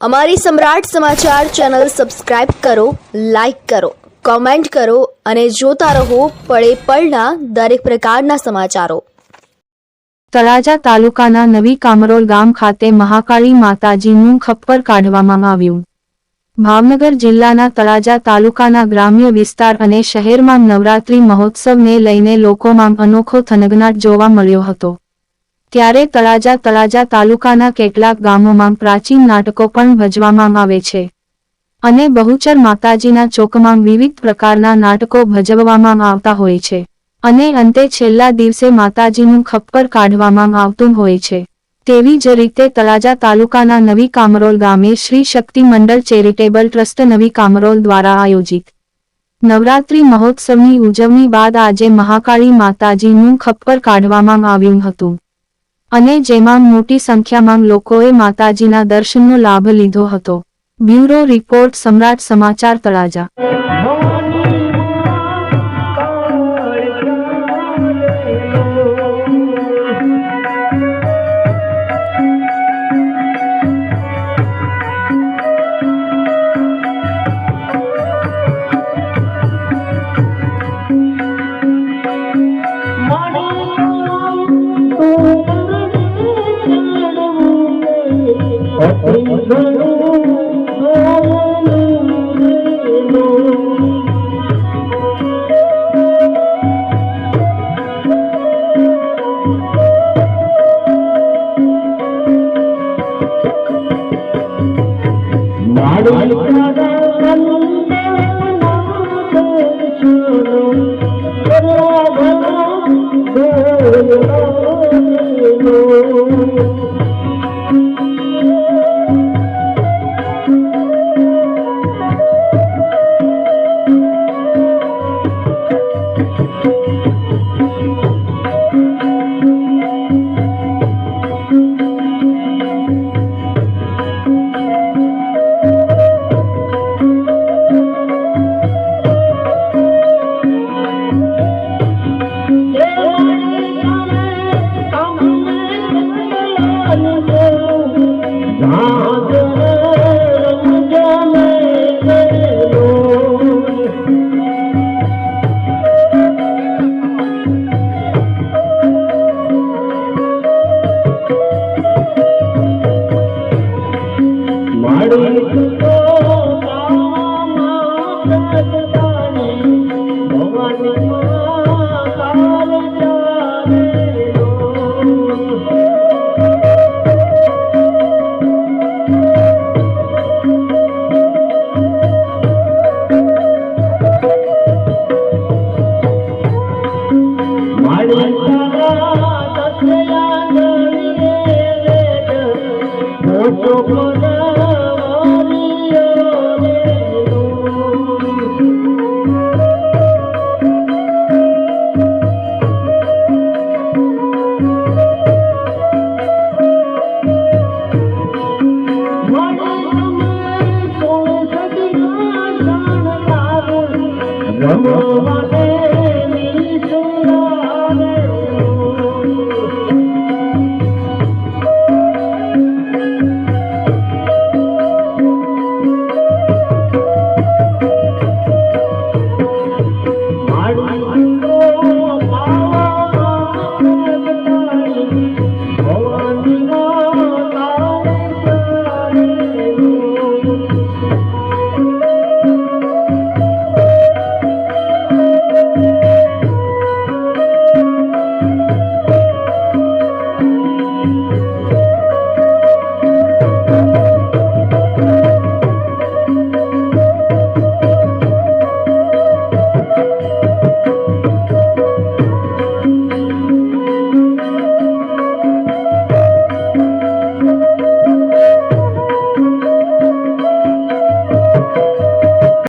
અમારી સમ્રાટ સમાચાર channel subscribe કરો, લાઇક કરો, કોમેન્ટ કરો અને જોતા રહો પળે પળના દરેક પ્રકારના સમાચારો. તળાજા તાલુકાના નવી કામરોલ ગામ ખાતે મહાકાળી માતાજીનું ખપ્પર કાઢવામાં આવ્યું. ભાવનગર જિલ્લાના તળાજા તાલુકાના ગ્રામ્ય વિસ્તાર અને શહેરમાં નવરાત્રી મહોત્સવને લઈને લોકોમાં અનોખો થનગનાટ જોવા મળ્યો હતો. ત્યારે તળાજા તળાજા તાલુકાના કેટલાક ગામોમાં પ્રાચીન નાટકો પણ ભજવામાં આવે છે. અને બહુચર માતાજીના ચોકમાં વિવિધ પ્રકારના નાટકો ભજવવામાં આવતા હોય છે. અને અંતે છેલ્લા દિવસે માતાજીનું ખપ્પર કાઢવામાં આવતું હોય છે. તેવી જ રીતે તળાજા તાલુકાના નવી કામરોલ ગામે શ્રી શક્તિ મંડળ ચેરિટેબલ ટ્રસ્ટ નવી કામરોલ દ્વારા આયોજિત નવરાત્રી મહોત્સવની ઉજવણી બાદ આજે મહાકાળી માતાજીનું ખપ્પર કાઢવામાં આવ્યું હતું. અને જેમાં મોટી સંખ્યામાં લોકોએ માતાજીના દર્શનનો લાભ લીધો હતો. બ્યુરો રિપોર્ટ, સમ્રાટ સમાચાર તળાજા. నాడు చూడు. Thank you. Bravo.